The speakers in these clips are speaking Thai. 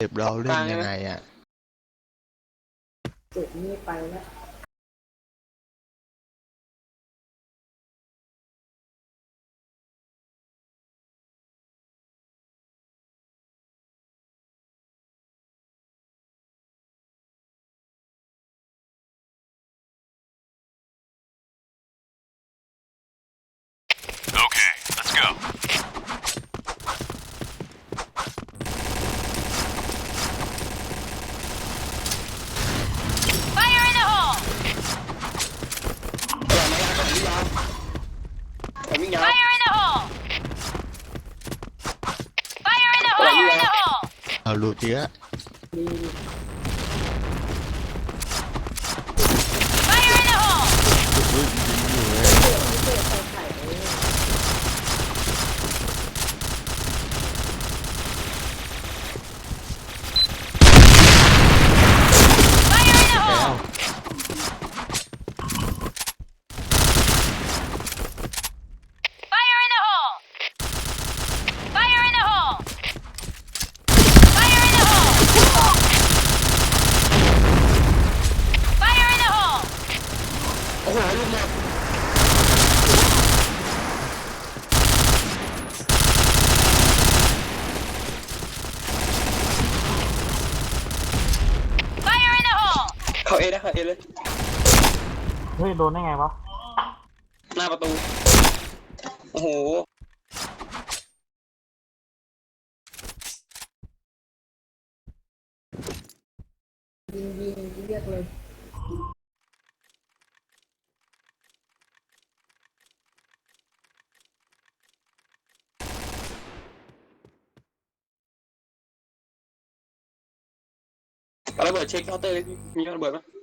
เก็บเราเล่นยังไงอะ เจ็บนี่ไปแล้ว Okay, let's go. Fire in the hole! วิ่งยาว Fire in the hole! Fire in the hole! Fire in the hole! เอา หลุดเยอะดี Fire in the hole! อุ้ยยิงอยู่เลย เจ็บใส่ไข่เลย Fire in the แล้ว hole! Fire in the hole! Fire in the hole! Fire in the hole! Fire in the hole! โอ้โหลูกหมด Fire in the hole! เข้าเอได้เข้าเอเลย เฮ้ยโดนได้ไงวะ หน้าประตู โอ้โห ยิงยิงเรียกเลยเอาระเบิดเช็คเคาน์เตอร์เลยพี่มีระเบิดปะ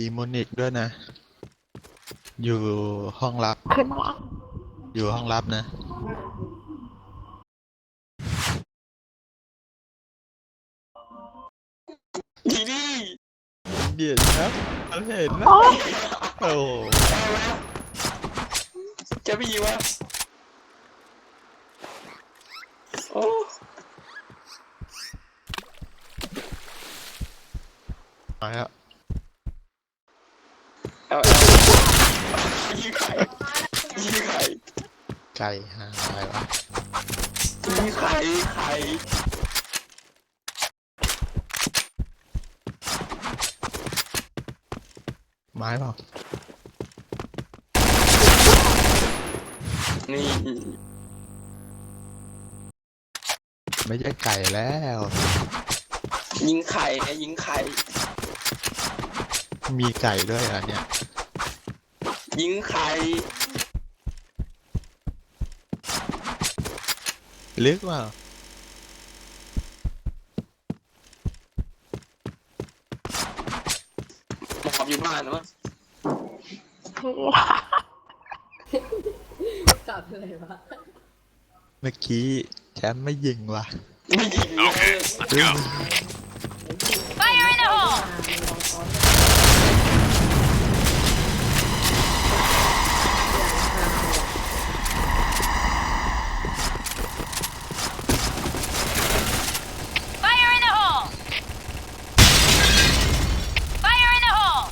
ดีโมนิกด้วยนะ อยู่ห้องลับ อยู่ห้องลับนะ ดีดีเดี๋ยวครับเราเห็นนะ โอ้โหเอาแล้วจะพี่วะโอ้มาแล้ว เอาเอายิงไข่ยิงไข่ ไก่หาอะไรวะยิงไข่ไข่ไม้เปล่านี่ไม่ใช่ไก่แล้ว ยิงไข่ไงยิงไข่ มีไก่ด้วยเหรอะเนี่ย ยิงไข่ ลึกเปล่าหมอบอยู่บ้านนะมั้งกลับเลยวะเมื่อกี้แชมป์ไม่ยิงว่ะไม่ยิง Okay, let's go. Fire in the hole! อ่ามีลองซ้อนอย่างทาง Fire in the hole! Fire in the hole!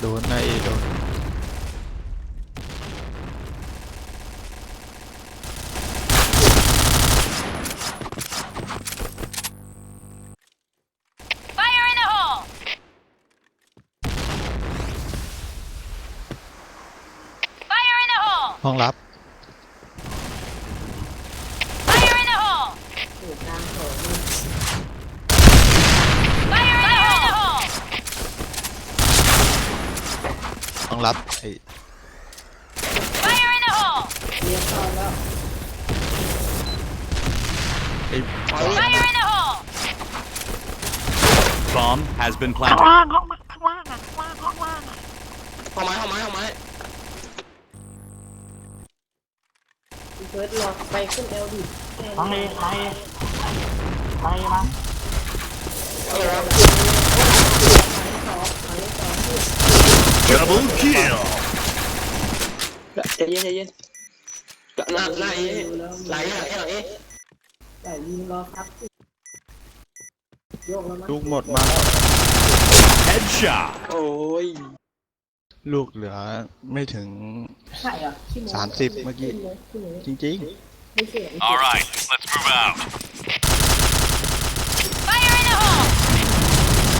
โดนนะเอโดน Fire in the hole! Fire in the hole! ห้องลับ Fire in the hole! ถูกกลางโถนี่ Fire in the hole! ห้องลับไอ้ Fire in the hole! เรียกเข้าแล้วไอ้ Fire in the hole! Bomb has been planted. ข้างล่างข้างข้างล่างอะข้างล่างข้างล่างอะเอาไม้เอาไม้เอาไม้ เฟิร์สรอไปขึ้นเอลดิทางเลไล่ไล่มาเอาเลยวะสองหมายเลขสองที่ Double kill. ใจเย็นใจเย็นหน้าหน้าเอไหลหลังเอหลังเอแต่ยิงรอครับโยกแล้วมั้งลูกหมดมา Headshot. โอ้ย ลูกเหลือไม่ถึง ใช่เหรอขี้โสามสิบเมื่อกี้ขึ้นเลยขึ้นเลยจริง ไม่เสียง All right, let's move out. Fire in the hole!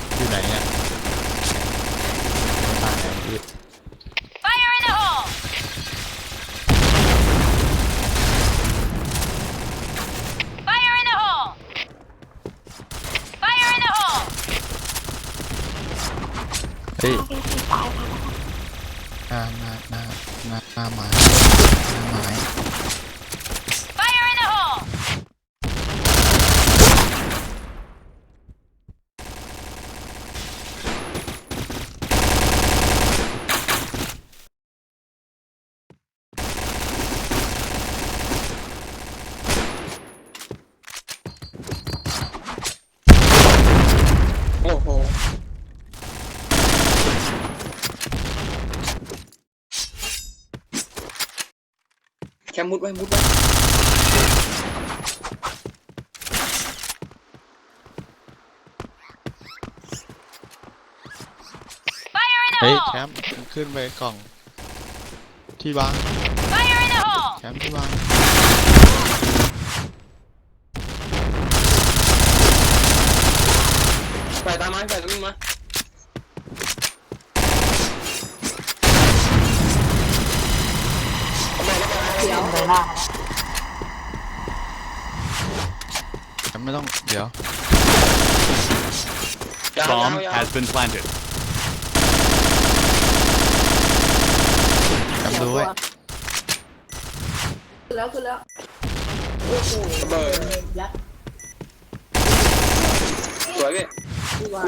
ๆ อยู่ไหนเนี่ยตายแล้วพี่ Fire in the hole! Fire in the hole! Fire in the hole! เฮ้ย หน้าหน้าหน้าหน้าหน้าไม้หน้าไม้ Fire in the hole! โอ้โห แคมมุดไว้มุดไว้ Fire in the เฮ้ย hole! แชมป์ขึ้นไปกล่อง ที่วาง Fire in the hole! แชมป์ที่วางไปตามมาไปตามมา หน้าแชมป์ไม่ต้อง เดี๋ยว ยาว Bomb ยาว has been planted. แชมป์ดูไว้ขึ้นแล้วขึ้นแล้วโอ้โหเบิร์ดยัดสวยพี่ที่วาง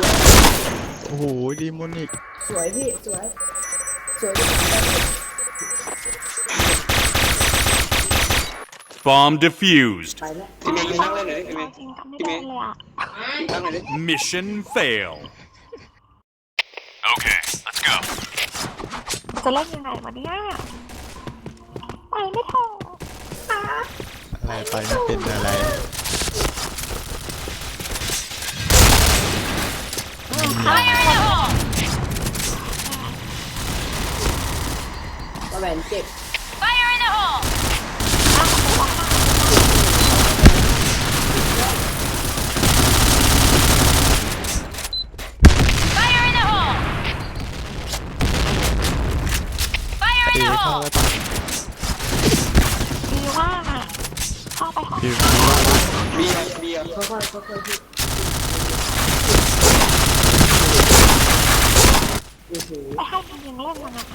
โอ้โหดีมอนิกสวยพี่สวยสวยพี่ Bomb defused. ไปแล้วพี่เมย์ยิงนั่งเล่นหน่อยดิพี่เมย์จริงๆพี่เมไม่ย์ได้เลยอะ นั่งหน่อยดิ Mission fail. Okay, let's go. จะเล่นยังไงวะเนี่ยไปไม่ถูกอะอะไรไปไม่เป็นอะไร Fire in the hole! ตะแหวนเจ็บ Fire in the hole! Fire in the hole! ดีว่าอะเข้าไปห้องตีเข้าแล้วปะเบียร์เบียร์ค่อยๆค่อยๆพี่โอ้โหไปให้มันยิงเล่นมันอะ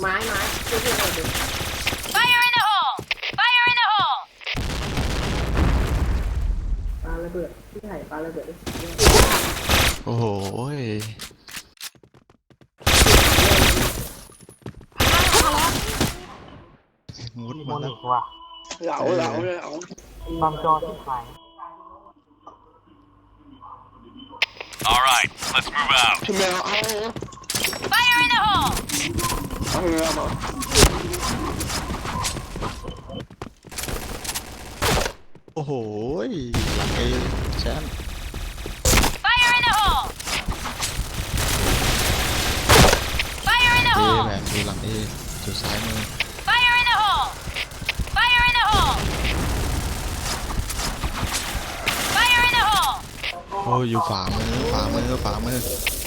ไม้ไม้ช่วยๆหน่อยดิ Fire in the hole! Fire in the hole! ปาระเบิดพี่ไห่ปาระเบิดได้สุดยอดโอ้โหยมุดมีโมมาแล้นิวกว่ะเหลาเหลาเหลาบางจอที่ขาย All right, let's move out. พี่เมย์เอาเอา Fire in the hole! เอาพี่เมย์เอามาโอ้โหยหลังเอแชมป์ อ้ยอยู่ขวามือขวามือขวามือ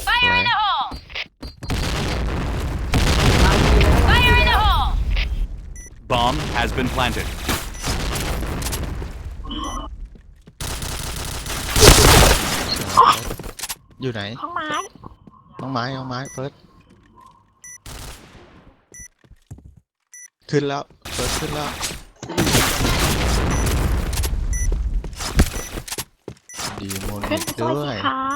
Fire in the hole! Fire in the hole! Bomb has been planted. อยู่ไหน ห้องไม้น้องไม้น้องไม้เฟิร์สขึ้นแล้วเฟิร์สขึ้นแล้ว ขึ้นินกไปช่วยด้วสิยคะ